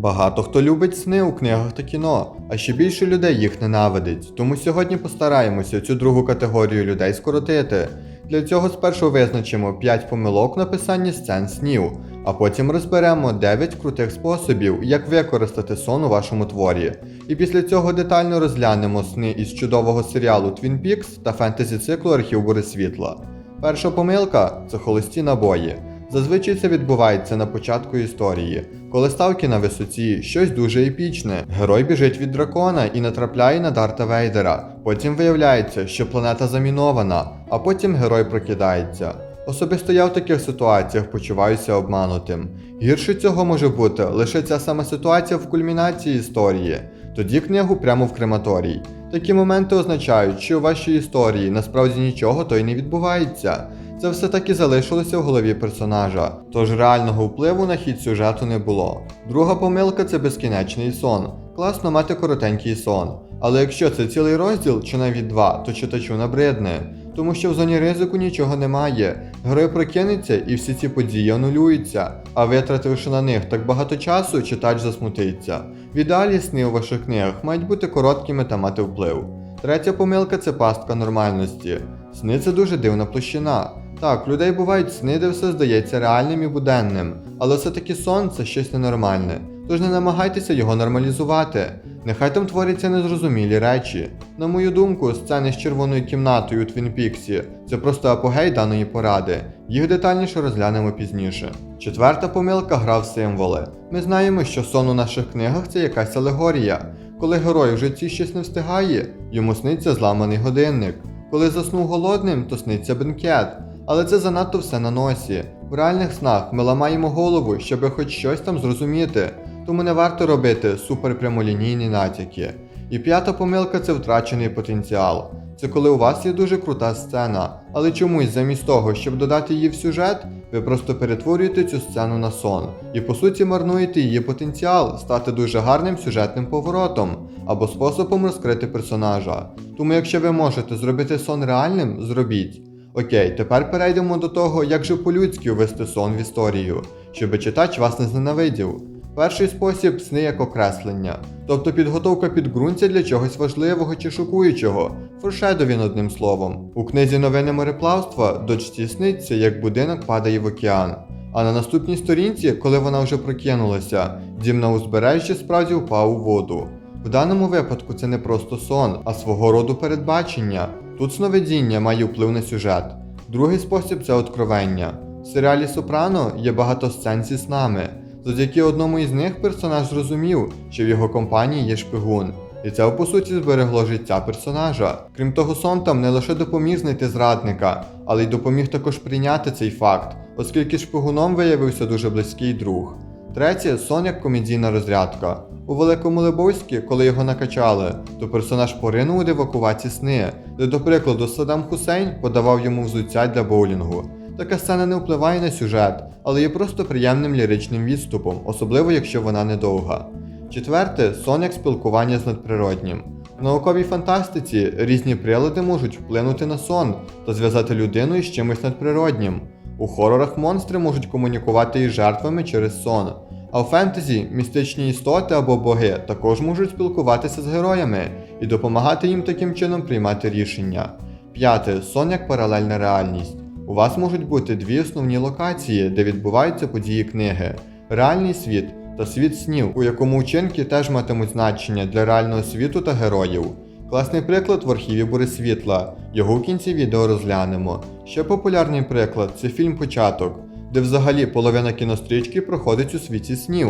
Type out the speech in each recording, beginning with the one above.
Багато хто любить сни у книгах та кіно, а ще більше людей їх ненавидить. Тому сьогодні постараємося цю другу категорію людей скоротити. Для цього спершу визначимо 5 помилок написання сцен снів, а потім розберемо 9 крутих способів, як використати сон у вашому творі. І після цього детально розглянемо сни із чудового серіалу Twin Peaks та фентезі циклу Архів Бури Світла. Перша помилка це холості набої. Зазвичай це відбувається на початку історії, коли ставки на висоті, щось дуже епічне. Герой біжить від дракона і натрапляє на Дарта Вейдера. Потім виявляється, що планета замінована, а потім герой прокидається. Особисто я в таких ситуаціях почуваюся обманутим. Гірше цього може бути лише ця сама ситуація в кульмінації історії. Тоді книгу прямо в крематорій. Такі моменти означають, що у вашій історії насправді нічого то й не відбувається. Це все таки залишилося в голові персонажа, тож реального впливу на хід сюжету не було. Друга помилка це безкінечний сон. Класно мати коротенький сон. Але якщо це цілий розділ чи навіть два, то читачу набридне. Тому що в зоні ризику нічого немає. Герой прокинеться і всі ці події анулюються, а витративши на них так багато часу, читач засмутиться. В ідеалі сни у ваших книгах мають бути короткими та мати вплив. Третя помилка це пастка нормальності. Сни це дуже дивна площина. Так, людей бувають сни, де все здається реальним і буденним, але все-таки сон це щось ненормальне. Тож не намагайтеся його нормалізувати. Нехай там творяться незрозумілі речі. На мою думку, сцени з червоною кімнатою у Твінпіксі це просто апогей даної поради. Їх детальніше розглянемо пізніше. Четверта помилка гра в символи. Ми знаємо, що сон у наших книгах це якась алегорія. Коли герой в житті щось не встигає, йому сниться зламаний годинник. Коли заснув голодним, то сниться бенкет. Але це занадто все на носі. В реальних снах ми ламаємо голову, щоб хоч щось там зрозуміти, тому не варто робити суперпрямолінійні натяки. І п'ята помилка це втрачений потенціал. Це коли у вас є дуже крута сцена, але чомусь замість того, щоб додати її в сюжет, ви просто перетворюєте цю сцену на сон і по суті марнуєте її потенціал стати дуже гарним сюжетним поворотом або способом розкрити персонажа. Тому якщо ви можете зробити сон реальним, зробіть. Окей, тепер перейдемо до того, як же по-людськи ввести сон в історію, щоб читач вас не зненавидів. Перший спосіб сни як окреслення, тобто підготовка підґрунтя для чогось важливого чи шокуючого, форшедовін одним словом. У книзі Новини мореплавства дочці сниться, як будинок падає в океан. А на наступній сторінці, коли вона вже прокинулася, дім на узбережжі справді впав у воду. В даному випадку це не просто сон, а свого роду передбачення. Тут сновидіння має вплив на сюжет. Другий спосіб це откровення. В серіалі Сопрано є багато сцен зі снами. Завдяки одному із них персонаж зрозумів, що в його компанії є шпигун. І це по суті зберегло життя персонажа. Крім того, сон там не лише допоміг знайти зрадника, але й допоміг також прийняти цей факт, оскільки шпигуном виявився дуже близький друг. Третє сон як комедійна розрядка. У Великому Лебовські, коли його накачали, то персонаж поринув у дивакуваті сни, де, до прикладу, Саддам Хусейн подавав йому взуття для боулінгу. Така сцена не впливає на сюжет, але є просто приємним ліричним відступом, особливо якщо вона недовга. Четверте сон як спілкування з надприроднім. В науковій фантастиці різні прилади можуть вплинути на сон та зв'язати людину із чимось надприроднім. У хорорах монстри можуть комунікувати із жертвами через сон. А в фентезі містичні істоти або боги також можуть спілкуватися з героями і допомагати їм таким чином приймати рішення. П'яте сон як паралельна реальність. У вас можуть бути дві основні локації, де відбуваються події книги: реальний світ та світ снів, у якому учинки теж матимуть значення для реального світу та героїв. Класний приклад в архіві Бури Світла. Його в кінці відео розглянемо. Ще популярний приклад це фільм Початок, де взагалі половина кінострічки проходить у світі снів.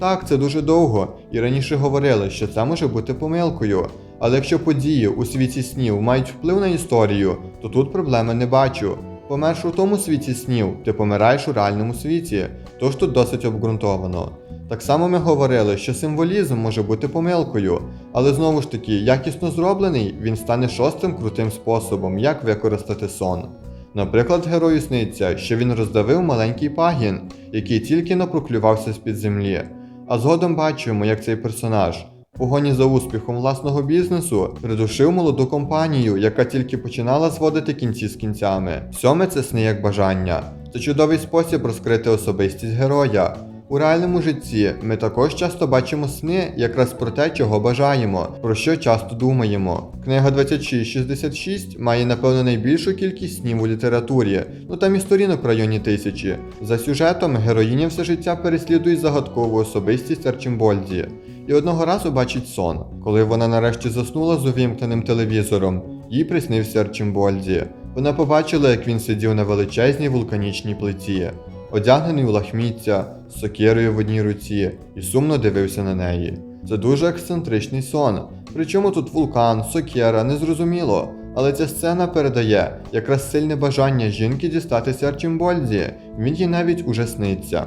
Так, це дуже довго, і раніше говорили, що це може бути помилкою. Але якщо події у світі снів мають вплив на історію, то тут проблеми не бачу. Померш у тому світі снів, ти помираєш у реальному світі, тож тут досить обґрунтовано. Так само ми говорили, що символізм може бути помилкою, але знову ж таки, якісно зроблений, він стане шостим крутим способом, як використати сон. Наприклад, герою сниться, що він роздавив маленький пагін, який тільки но проклювався з-під землі. А згодом бачимо, як цей персонаж погоні за успіхом власного бізнесу придушив молоду компанію, яка тільки починала зводити кінці з кінцями. Сьоме це сни як бажання. Це чудовий спосіб розкрити особистість героя. У реальному житті ми також часто бачимо сни якраз про те, чого бажаємо, про що часто думаємо. Книга 2666 має напевно найбільшу кількість снів у літературі, ну там і сторінок в районі тисячі. За сюжетом героїня все життя переслідує загадкову особистість Арчимбольді. І одного разу бачить сон, коли вона нарешті заснула з увімкненим телевізором. Їй приснився Арчимбольді. Вона побачила, як він сидів на величезній вулканічній плиті, одягнений у лахміття, з сокирою в одній руці, і сумно дивився на неї. Це дуже ексцентричний сон. Причому тут вулкан, сокира, незрозуміло. Але ця сцена передає якраз сильне бажання жінки дістатися Арчимбольді. Він їй навіть уже сниться.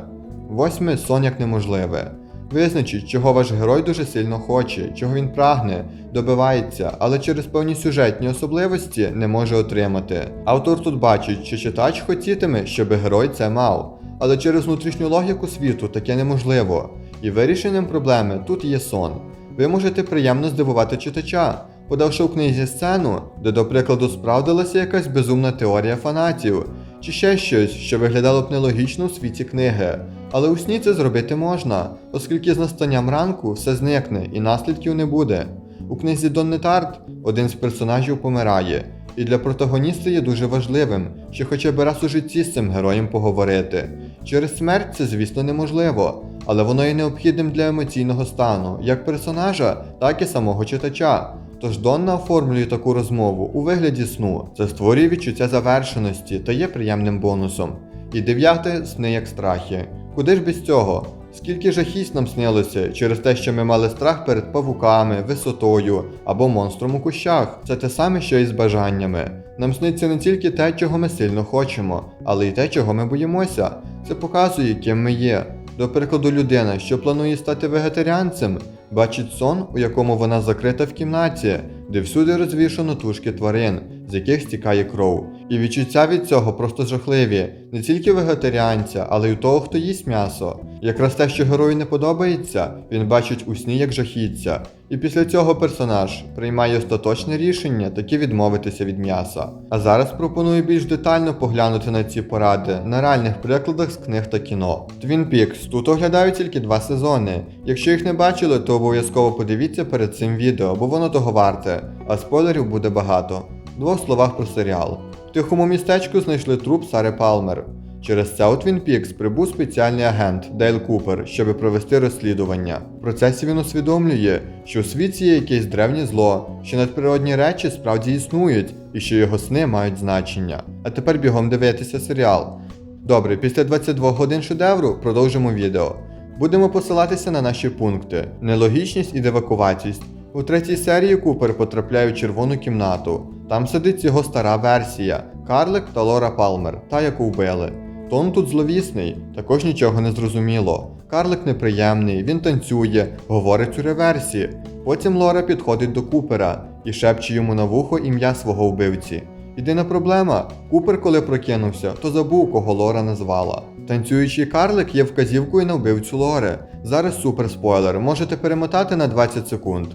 Восьме сон як неможливе. Визначіть, чого ваш герой дуже сильно хоче, чого він прагне, добивається, але через певні сюжетні особливості не може отримати. Автор тут бачить, що читач хотітиме, щоб герой це мав, але через внутрішню логіку світу таке неможливо. І вирішенням проблеми тут є сон. Ви можете приємно здивувати читача, подавши у книзі сцену, де, до прикладу, справдилася якась безумна теорія фанатів, чи ще щось, що виглядало б нелогічно у світі книги. Але у сні це зробити можна, оскільки з настанням ранку все зникне і наслідків не буде. У книзі Донни Тарт один з персонажів помирає, і для протагоніста є дуже важливим, що хоча б раз у житті з цим героєм поговорити. Через смерть це, звісно, неможливо, але воно є необхідним для емоційного стану, як персонажа, так і самого читача. Тож Донна оформлює таку розмову у вигляді сну. Це створює відчуття завершеності та є приємним бонусом. І дев'яте сни як страхи. Куди ж без цього? Скільки жахість нам снилося через те, що ми мали страх перед павуками, висотою або монстром у кущах. Це те саме, що і з бажаннями. Нам сниться не тільки те, чого ми сильно хочемо, але й те, чого ми боїмося. Це показує, ким ми є. До прикладу, людина, що планує стати вегетаріанцем, бачить сон, у якому вона закрита в кімнаті, де всюди розвішано тушки тварин, з яких стікає кров. І відчуття від цього просто жахливі, не тільки вегетаріанця, але й у того, хто їсть м'ясо. Якраз те, що герою не подобається, він бачить у сні як жахіття. І після цього персонаж приймає остаточне рішення таки відмовитися від м'яса. А зараз пропоную більш детально поглянути на ці поради на реальних прикладах з книг та кіно. Twin Peaks тут оглядаю тільки два сезони. Якщо їх не бачили, то обов'язково подивіться перед цим відео, бо воно того варте, а спойлерів буде багато. В двох словах про серіал. Тихому містечку знайшли труп Сари Палмер. Через це у Twin Peaks прибув спеціальний агент Дейл Купер, щоб провести розслідування. В процесі він усвідомлює, що у світі є якесь древнє зло, що надприродні речі справді існують і що його сни мають значення. А тепер бігом дивитися серіал. Добре, після 22 годин шедевру продовжимо відео. Будемо посилатися на наші пункти: нелогічність і девакуватість. У третій серії Купер потрапляє у червону кімнату. Там сидить його стара версія Карлик та Лора Палмер, та яку вбили. Тон тут зловісний, також нічого не зрозуміло. Карлик неприємний, він танцює, говорить у реверсі. Потім Лора підходить до Купера і шепче йому на вухо ім'я свого вбивці. Єдина проблема: Купер, коли прокинувся, то забув, кого Лора назвала. Танцюючий карлик є вказівкою на вбивцю Лори. Зараз супер спойлер, можете перемотати на 20 секунд.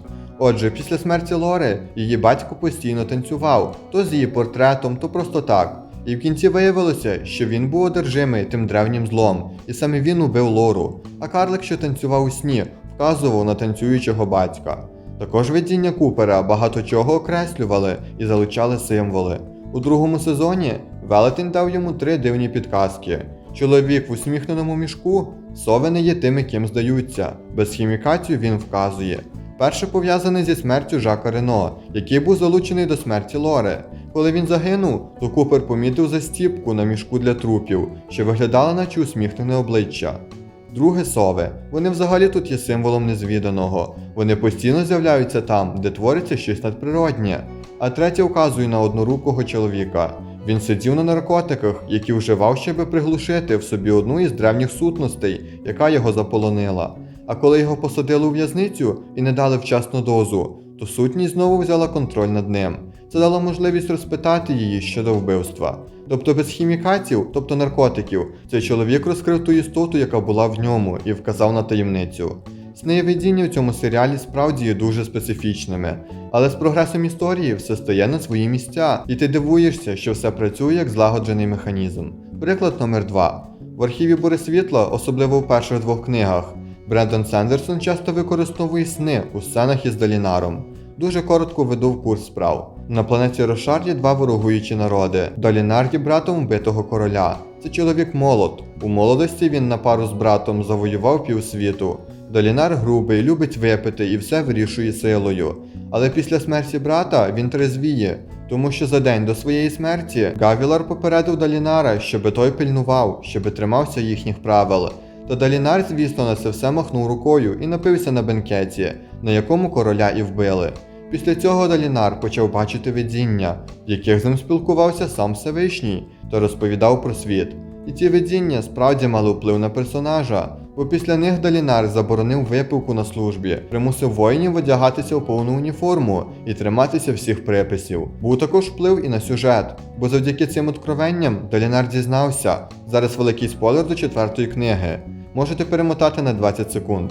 Отже, після смерті Лори її батько постійно танцював, то з її портретом, то просто так. І в кінці виявилося, що він був одержимий тим древнім злом, і саме він убив Лору. А карлик, що танцював у сні, вказував на танцюючого батька. Також видіння Купера багато чого окреслювали і залучали символи. У другому сезоні Велетень дав йому три дивні підказки. Чоловік в усміхненому мішку, сови не є тими, ким здаються. Без хімікатів він вказує. Перше пов'язане зі смертю Жака Рено, який був залучений до смерті Лори. Коли він загинув, то Купер помітив застіпку на мішку для трупів, що виглядала наче усміхнене обличчя. Друге сови. Вони взагалі тут є символом незвіданого. Вони постійно з'являються там, де твориться щось надприроднє. А третє вказує на однорукого чоловіка. Він сидів на наркотиках, які вживав, щоб приглушити в собі одну із древніх сутностей, яка його заполонила. А коли його посадили у в'язницю і не дали вчасну дозу, то сутність знову взяла контроль над ним. Це дало можливість розпитати її щодо вбивства. Тобто без хімікатів, тобто наркотиків, цей чоловік розкрив ту істоту, яка була в ньому, і вказав на таємницю. Сниєвидіння в цьому серіалі справді є дуже специфічними, але з прогресом історії все стає на свої місця, і ти дивуєшся, що все працює як злагоджений механізм. Приклад номер 2. В архіві Бури світла, особливо у перших двох книгах, Брендон Сендерсон часто використовує сни у сценах із Далінаром. Дуже коротко веду в курс справ. На планеті Рошар є два ворогуючі народи. Далінар є братом вбитого короля. Це чоловік молод. У молодості він на пару з братом завоював півсвіту. Долінар грубий, любить випити і все вирішує силою. Але після смерті брата він трезвіє, тому що за день до своєї смерті Гавілар попередив Далінара, щоби той пильнував, щоби тримався їхніх правил. Та Далінар, звісно, на це все махнув рукою і напився на бенкеті, на якому короля і вбили. Після цього Далінар почав бачити видіння, в яких з ним спілкувався сам Всевишній та розповідав про світ. І ці видіння справді мали вплив на персонажа, бо після них Далінар заборонив випивку на службі, примусив воїнів одягатися у повну уніформу і триматися всіх приписів. Був також вплив і на сюжет, бо завдяки цим откровенням Далінар дізнався. Зараз великий спойлер до четвертої книги. Можете перемотати на 20 секунд.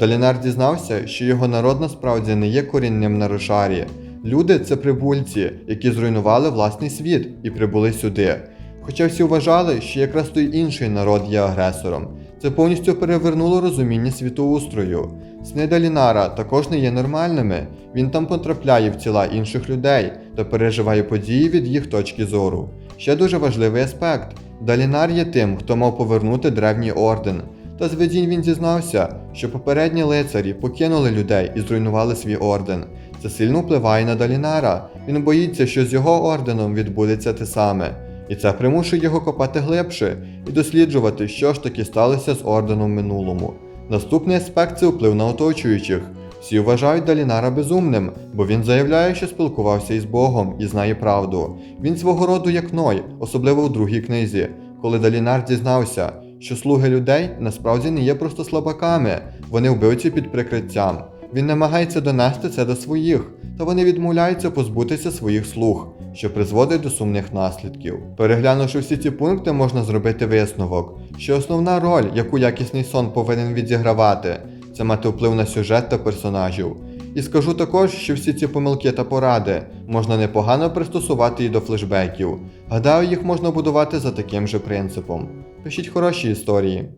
Далінар дізнався, що його народ насправді не є корінним на Рошарі. Люди це прибульці, які зруйнували власний світ і прибули сюди. Хоча всі вважали, що якраз той інший народ є агресором. Це повністю перевернуло розуміння світоустрою. Сни Далінара також не є нормальними. Він там потрапляє в тіла інших людей та переживає події від їх точки зору. Ще дуже важливий аспект: Далінар є тим, хто мав повернути древній орден. Та з видінь він дізнався, що попередні лицарі покинули людей і зруйнували свій орден. Це сильно впливає на Далінара. Він боїться, що з його орденом відбудеться те саме. І це примушує його копати глибше і досліджувати, що ж таки сталося з орденом в минулому. Наступний аспект це вплив на оточуючих. Всі вважають Далінара безумним, бо він заявляє, що спілкувався із Богом і знає правду. Він свого роду як Ной, особливо у другій книзі, коли Далінар дізнався, що слуги людей насправді не є просто слабаками, вони вбивці під прикриттям. Він намагається донести це до своїх, та вони відмовляються позбутися своїх слуг, що призводить до сумних наслідків. Переглянувши всі ці пункти, можна зробити висновок, що основна роль, яку якісний сон повинен відігравати, це мати вплив на сюжет та персонажів. І скажу також, що всі ці помилки та поради можна непогано пристосувати і до флешбеків. Гадаю, їх можна будувати за таким же принципом. Пишіть хороші історії.